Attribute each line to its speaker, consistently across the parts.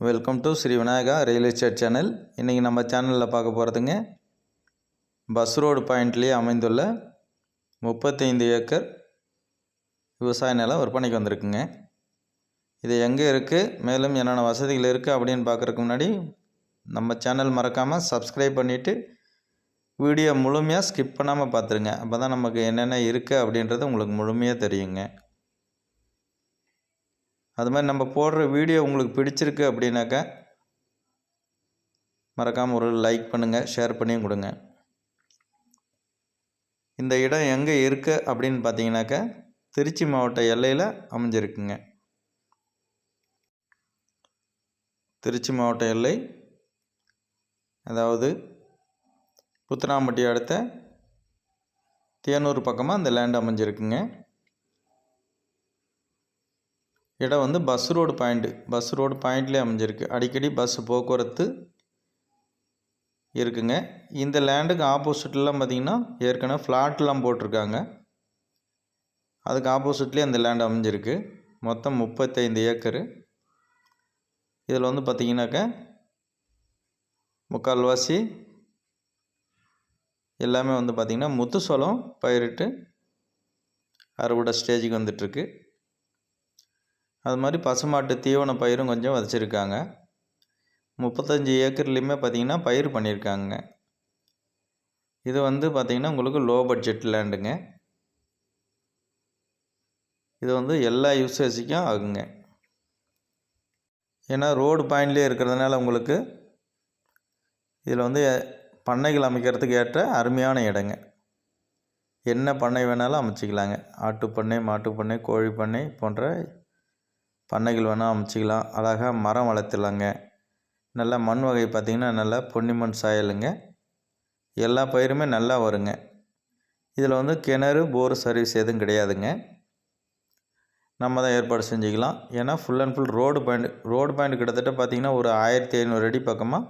Speaker 1: Welcome to Sri Vinayaka real estate channel இன்றைக்கி நம்ம சேனலில் பார்க்க போகிறதுங்க பஸ் ரோடு பாயிண்ட்லேயே அமைந்துள்ள முப்பத்தைந்து ஏக்கர் விவசாய நிலம் விற்பனைக்கு வந்திருக்குங்க. இது எங்கே இருக்குது மேலும் என்னென்ன வசதிகள் இருக்குது அப்படின்னு பார்க்குறதுக்கு முன்னாடி நம்ம சேனல் மறக்காமல் சப்ஸ்கிரைப் பண்ணிவிட்டு வீடியோ முழுமையாக ஸ்கிப் பண்ணாமல் பார்த்துருங்க. அப்போ தான் நமக்கு என்னென்ன இருக்குது அப்படின்றது உங்களுக்கு முழுமையாக தெரியுங்க. அது மாதிரி நம்ம போடுற வீடியோ உங்களுக்கு பிடிச்சிருக்கு அப்படின்னாக்கா மறக்காமல் ஒரு லைக் பண்ணுங்கள் ஷேர் பண்ணியும் கொடுங்க. இந்த இடம் எங்கே இருக்குது அப்படின்னு பார்த்தீங்கன்னாக்கா திருச்சி மாவட்ட எல்லையில் அமைஞ்சிருக்குங்க. திருச்சி மாவட்ட எல்லை அதாவது புத்தனாம்பட்டி அடுத்த தேனூர் பக்கமாக அந்த லேண்ட் அமைஞ்சிருக்குங்க. இடம் வந்து bus road point bus road பாயிண்ட்லேயே அமைஞ்சிருக்கு. அடிக்கடி பஸ் போக்குவரத்து இருக்குங்க. இந்த லேண்டுக்கு ஆப்போசிட்லாம் பார்த்திங்கன்னா ஏற்கனவே ஃப்ளாட்லாம் போட்டிருக்காங்க. அதுக்கு ஆப்போசிட்லேயே அந்த லேண்ட் அமைஞ்சிருக்கு. மொத்தம் முப்பத்தைந்து ஏக்கரு. இதில் வந்து பார்த்திங்கனாக்க முக்கால்வாசி எல்லாமே வந்து பார்த்திங்கன்னா முத்துசோளம் பயிரிட்டு அறுவடை ஸ்டேஜுக்கு வந்துட்டுருக்கு. அது மாதிரி பசுமாட்டு தீவன பயிரும் கொஞ்சம் விதச்சிருக்காங்க முப்பத்தஞ்சு ஏக்கர்லேயுமே பார்த்திங்கன்னா பயிர் பண்ணியிருக்காங்க இது வந்து பார்த்திங்கன்னா உங்களுக்கு லோ பட்ஜெட் லேண்டுங்க இது வந்து எல்லா யூசேஜுக்கும் ஆகுங்க. ஏன்னா ரோடு பாயிண்ட்லேயே இருக்கிறதுனால உங்களுக்கு இதில் வந்து பண்ணைகள் அமைக்கிறதுக்கு ஏற்ற அருமையான இடங்க. என்ன பண்ணை வேணாலும் அமைச்சிக்கலாங்க. ஆட்டு பண்ணை மாட்டு பண்ணை கோழி பண்ணை போன்ற பண்ணைகள் வேணால் அமைச்சிக்கலாம். அழகாக மரம் வளர்த்துலாங்க. நல்லா மண் வகை பார்த்திங்கன்னா நல்லா பொன்னிமண் சாயலுங்க. எல்லா பயிருமே நல்லா வருங்க. இதில் வந்து கிணறு போர் சர்வீஸ் எதுவும் கிடையாதுங்க. நம்ம தான் ஏற்பாடு செஞ்சுக்கலாம். ஏன்னா full and full road point road point கிட்டத்தட்ட பார்த்திங்கன்னா ஒரு ஆயிரத்தி ஐநூறு அடி பக்கமாக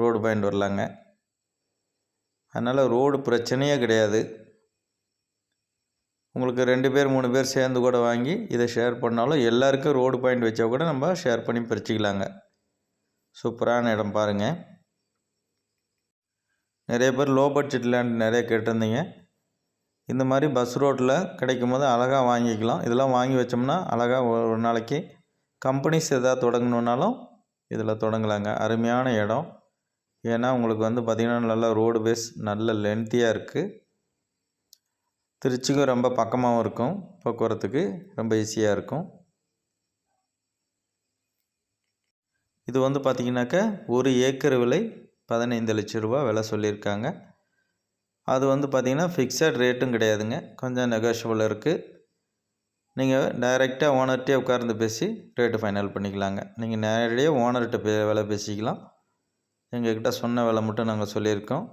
Speaker 1: ரோடு பாயிண்ட் வரலாங்க. அதனால் ரோடு பிரச்சனையே கிடையாது. உங்களுக்கு ரெண்டு பேர் மூணு பேர் சேர்ந்து கூட வாங்கி இதை ஷேர் பண்ணாலும் எல்லாருக்கும் ரோடு பாயிண்ட் வச்சா கூட நம்ம ஷேர் பண்ணி பிரிச்சுக்கலாங்க. சூப்பரான இடம் பாருங்கள் நிறைய பேர் லோ பட்ஜெட் லேண்ட் நிறைய கேட்டிருந்தீங்க. இந்த மாதிரி பஸ் ரோட்டில் கிடைக்கும் போது அழகாக வாங்கிக்கலாம். இதெல்லாம் வாங்கி வச்சோம்னா அழகாக ஒரு நாளைக்கு கம்பெனிஸ் எதாவது தொடங்கணுன்னாலும் இதில் தொடங்கலாங்க. அருமையான இடம். ஏன்னா உங்களுக்கு வந்து பார்த்திங்கன்னா நல்லா ரோடு பேஸ் நல்ல லென்த்தியாக இருக்குது திருச்சிக்கும் ரொம்ப பக்கமாகவும் இருக்கும் போக்குவரத்துக்கு ரொம்ப ஈஸியாக இருக்கும். இது வந்து பார்த்திங்கனாக்கா ஒரு ஏக்கர் விலை பதினைந்து லட்ச ரூபா விலை சொல்லியிருக்காங்க. அது வந்து பார்த்திங்கன்னா ஃபிக்ஸட் ரேட்டும் கிடையாதுங்க கொஞ்சம் நெகோஷியபிள் இருக்குது நீங்கள் டைரெக்டாக ஓனர்கிட்டே உட்கார்ந்து பேசி ரேட்டு ஃபைனல் பண்ணிக்கலாங்க. நீங்கள் நேரடியாக ஓனர்கிட்ட பே விலை பேசிக்கலாம். எங்கக்கிட்ட சொன்ன விலை மட்டும் நாங்கள் சொல்லியிருக்கோம்.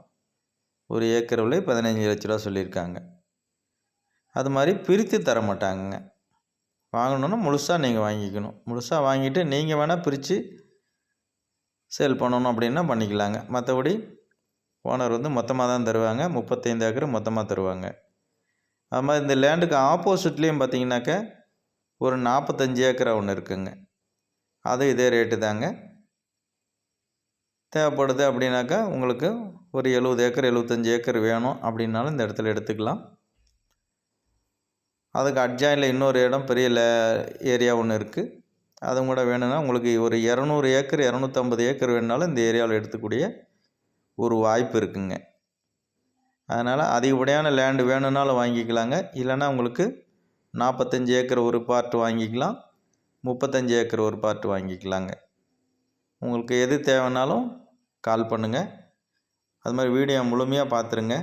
Speaker 1: ஒரு ஏக்கர் விலை பதினஞ்சு லட்ச ரூபா சொல்லியிருக்காங்க. அது மாதிரி பிரித்து தர மாட்டாங்கங்க வாங்கணுன்னா முழுசாக நீங்கள் வாங்கிக்கணும். முழுசாக வாங்கிட்டு நீங்கள் வேணால் பிரித்து சேல் பண்ணணும் அப்படின்னா பண்ணிக்கலாங்க. மற்றபடி ஓனர் வந்து மொத்தமாக தான் தருவாங்க. முப்பத்தைந்து ஏக்கர் மொத்தமாக தருவாங்க. அது மாதிரி இந்த லேண்டுக்கு ஆப்போசிட்லேயும் பார்த்தீங்கன்னாக்கா ஒரு நாற்பத்தஞ்சு ஏக்கரா ஒன்று இருக்குங்க. அது இதே ரேட்டு தாங்க. தேவைப்படுது அப்படின்னாக்கா உங்களுக்கு ஒரு எழுபது ஏக்கர் எழுபத்தஞ்சி ஏக்கர் வேணும் அப்படின்னாலும் இந்த இடத்துல எடுத்துக்கலாம். அதுக்கு அட்ஜாயினில் இன்னொரு இடம் பெரிய லே ஏரியா ஒன்று இருக்குது அதுவும் கூட வேணும்னா உங்களுக்கு ஒரு இரநூறு ஏக்கர் இரநூத்தம்பது ஏக்கர் வேணுனாலும் இந்த ஏரியாவில் எடுத்துக்கூடிய ஒரு வாய்ப்பு இருக்குங்க. அதனால் அதிகப்படியான லேண்டு வேணும்னாலும் வாங்கிக்கலாங்க. இல்லைன்னா உங்களுக்கு நாற்பத்தஞ்சு ஏக்கர் ஒரு பார்ட் வாங்கிக்கலாம். முப்பத்தஞ்சு ஏக்கர் ஒரு பார்ட் வாங்கிக்கலாங்க. உங்களுக்கு எது தேவைன்னாலும் கால் பண்ணுங்கள் அது மாதிரி வீடியோ முழுமையாக பார்த்துருங்க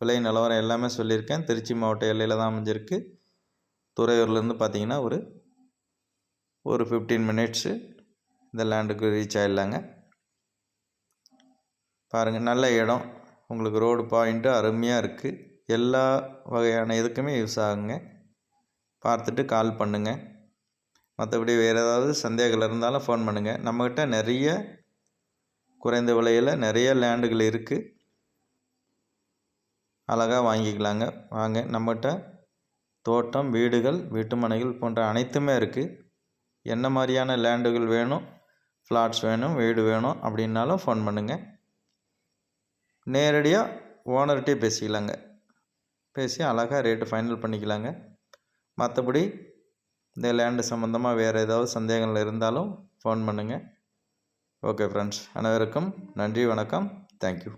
Speaker 1: விலை நிலவரம் எல்லாமே சொல்லியிருக்கேன். திருச்சி மாவட்ட எல்லையில் தான் அமைஞ்சிருக்கு. துறையூர்லேருந்து பார்த்தீங்கன்னா ஒரு ஒரு ஃபிஃப்டீன் மினிட்ஸு இந்த லேண்டுக்கு ரீச் ஆகிடலாங்க பாருங்கள் நல்ல இடம். உங்களுக்கு ரோடு பாயிண்ட்டு அருமையாக இருக்குது எல்லா வகையான இதுக்குமே யூஸ் ஆகுங்க. பார்த்துட்டு கால் பண்ணுங்கள் மற்றபடி வேறு ஏதாவது சந்தேகங்கள் இருந்தாலும் ஃபோன் பண்ணுங்கள் நம்மக்கிட்ட நிறைய குறைந்த விலையில் நிறைய லேண்டுகள் இருக்குது அழகாக வாங்கிக்கலாங்க. வாங்க நம்மகிட்ட தோட்டம் வீடுகள் வீட்டு மனைகள் போன்ற அனைத்துமே இருக்குது என்ன மாதிரியான லேண்டுகள் வேணும்? ஃப்ளாட்ஸ் வேணும் வீடு வேணும் அப்படின்னாலும் ஃபோன் பண்ணுங்கள் நேரடியாக ஓனர்கிட்டே பேசிக்கலாங்க. பேசி அழகாக ரேட்டு ஃபைனல் பண்ணிக்கலாங்க. மற்றபடி இந்த லேண்டு சம்மந்தமாக வேறு ஏதாவது சந்தேகங்கள் இருந்தாலும் ஃபோன் பண்ணுங்கள் ஓகே ஃப்ரெண்ட்ஸ் அனைவருக்கும் நன்றி வணக்கம். தேங்க்யூ.